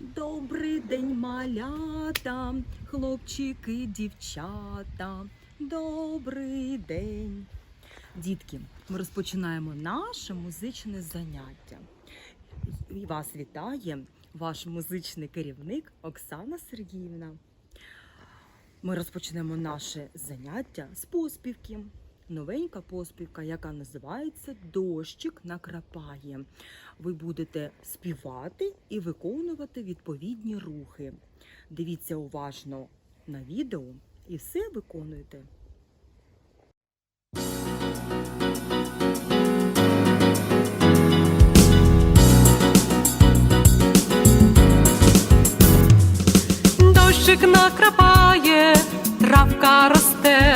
Добрий день, малята, хлопчики, дівчата. Добрий день. Дітки, ми розпочинаємо наше музичне заняття. Вас вітає ваш музичний керівник Оксана Сергіївна. Ми розпочнемо наше заняття з поспівки. Новенька поспівка, яка називається Дощик накрапає. Ви будете співати і виконувати відповідні рухи. Дивіться уважно на відео і все виконуйте. Дощик накрапає, травка росте,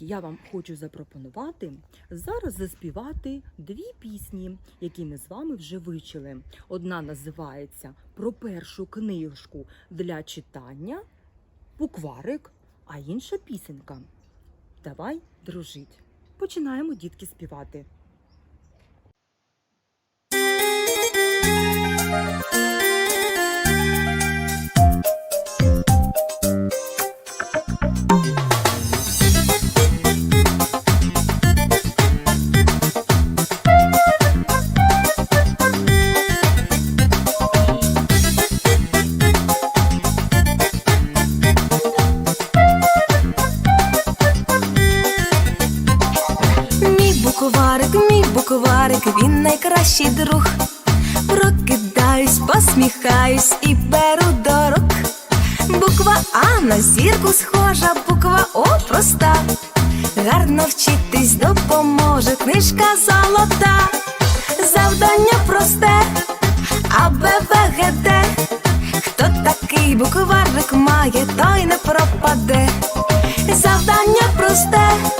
Дітки, я вам хочу запропонувати зараз заспівати дві пісні, які ми з вами вже вичили. Одна називається Про першу книжку для читання, букварик, а інша пісенька. Давай дружить. Починаємо дітки співати. Найкращий друг. Прокидаюсь, посміхаюсь і беру до. Буква А на зірку схожа, буква О проста. Гарно вчитись допоможе книжка золота. Завдання просте, А, Б, В, Г, Д. Хто такий букварик має, той не пропаде. Завдання просте.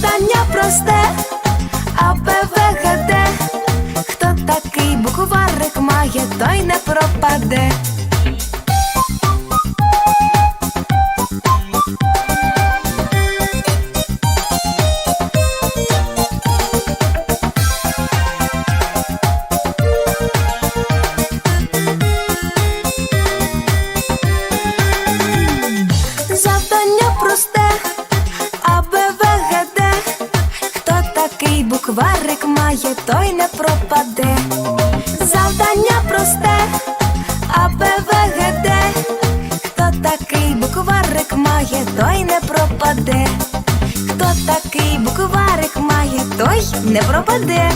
Завдання просте, А, Б, В, Хто такий букварик має, той не пропаде. Не пропаде.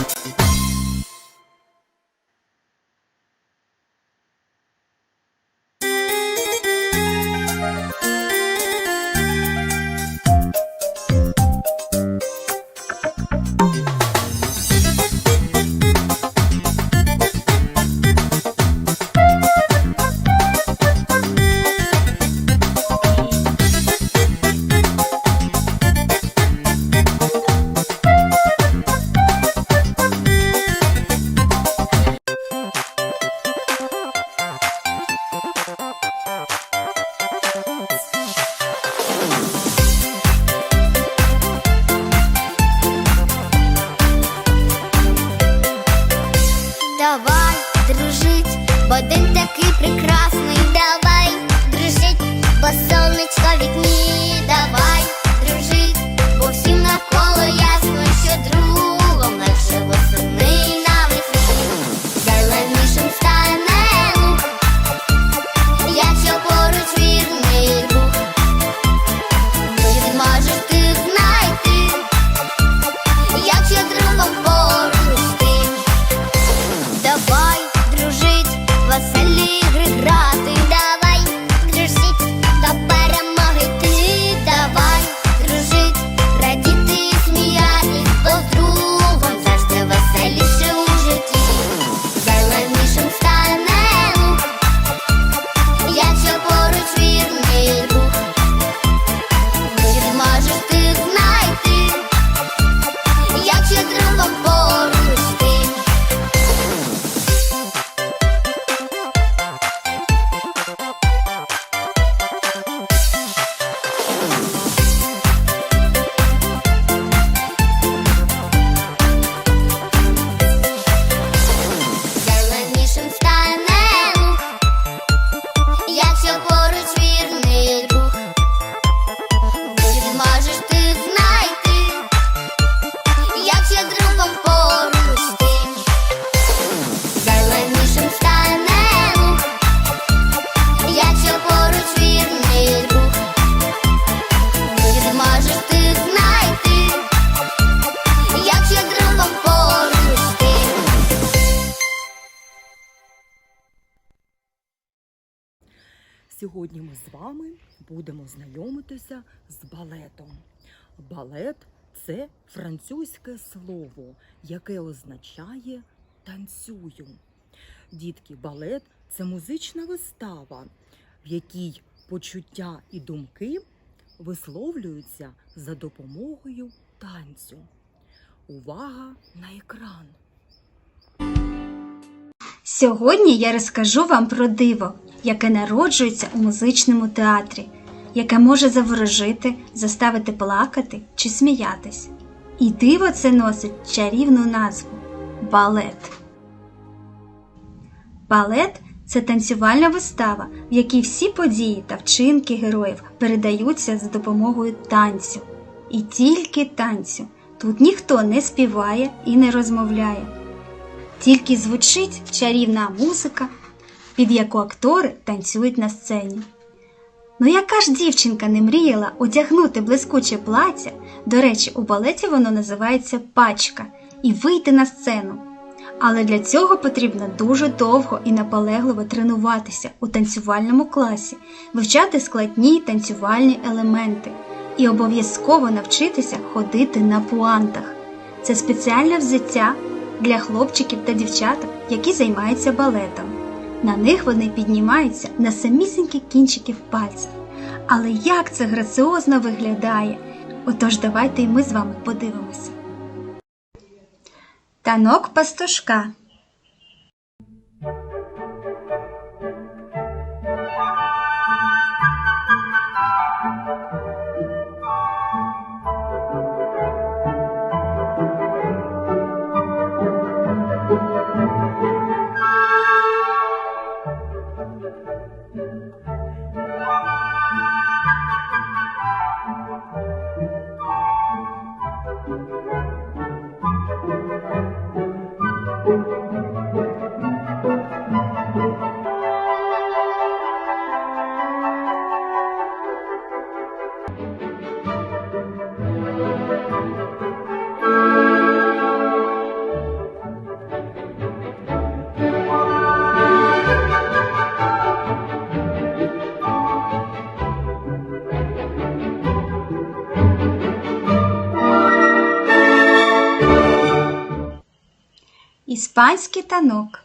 давай дружить, бо день такий прекрасний, давай дружить, бо сонечко вікні давай. Сьогодні ми з вами будемо знайомитися з балетом. Балет це французьке слово, яке означає танцюю. Дітки, балет це музична вистава, в якій почуття і думки висловлюються за допомогою танцю. Увага на екран! Сьогодні я розкажу вам про диво, яке народжується у музичному театрі, яке може заворожити, заставити плакати чи сміятись. І диво це носить чарівну назву балет. Балет це танцювальна вистава, в якій всі події та вчинки героїв передаються за допомогою танцю. І тільки танцю. Тут ніхто не співає і не розмовляє. Тільки звучить чарівна музика, під яку актори танцюють на сцені. Ну яка ж дівчинка не мріяла одягнути блискуче плаття, до речі, у балеті воно називається пачка, і вийти на сцену. Але для цього потрібно дуже довго і наполегливо тренуватися у танцювальному класі, вивчати складні танцювальні елементи і обов'язково навчитися ходити на пуантах. Це спеціальне взуття для хлопчиків та дівчаток, які займаються балетом. На них вони піднімаються на самісінькі кінчиків пальців. Але як це граціозно виглядає? Отож, давайте і ми з вами подивимося. Танок пастушка. Іспанський танок.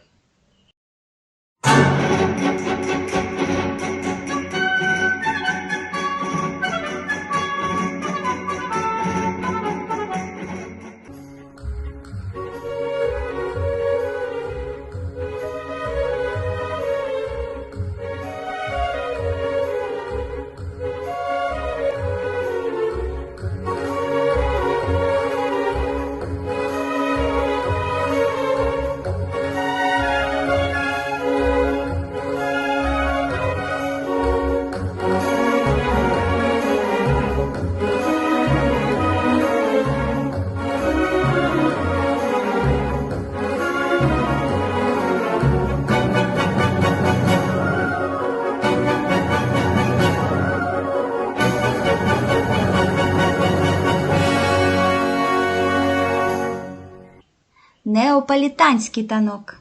Неаполітанський танок.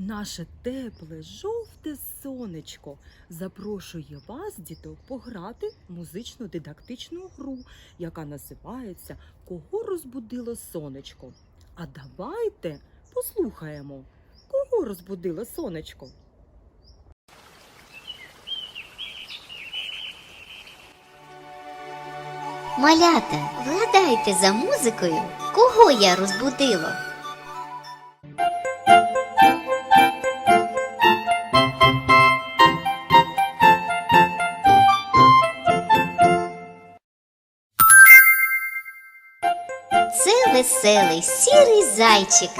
Наше тепле, жовте сонечко запрошує вас, діток, пограти в музично дидактичну гру, яка називається Кого розбудило сонечко. А давайте послухаємо, кого розбудило сонечко. Малята, вгадайте за музикою, кого я розбудила? Веселий сірий зайчик,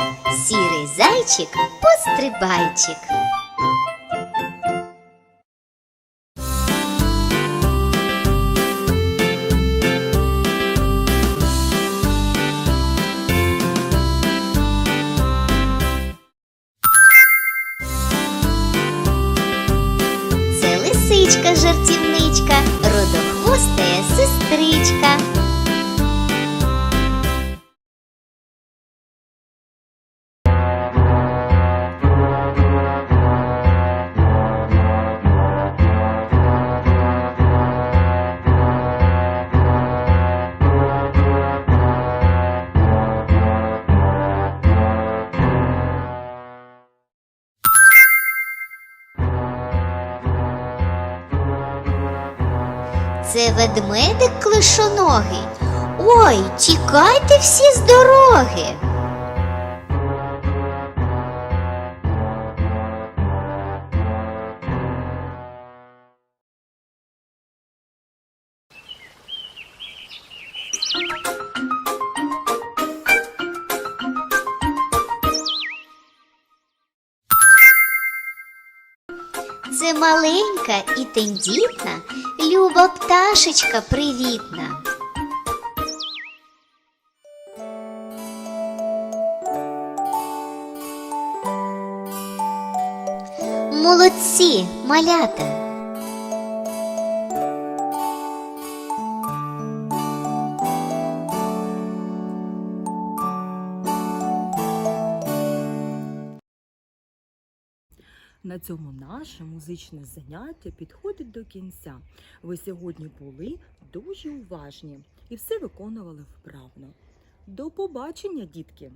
сірий зайчик пострибайчик. Ведмедик клишоногий. Ой, тікайте всі з дороги. Це маленька і тендітна, люба пташечка привітна. Молодці, малята. Цьому наше музичне заняття підходить до кінця. Ви сьогодні були дуже уважні і все виконували вправно. До побачення, дітки!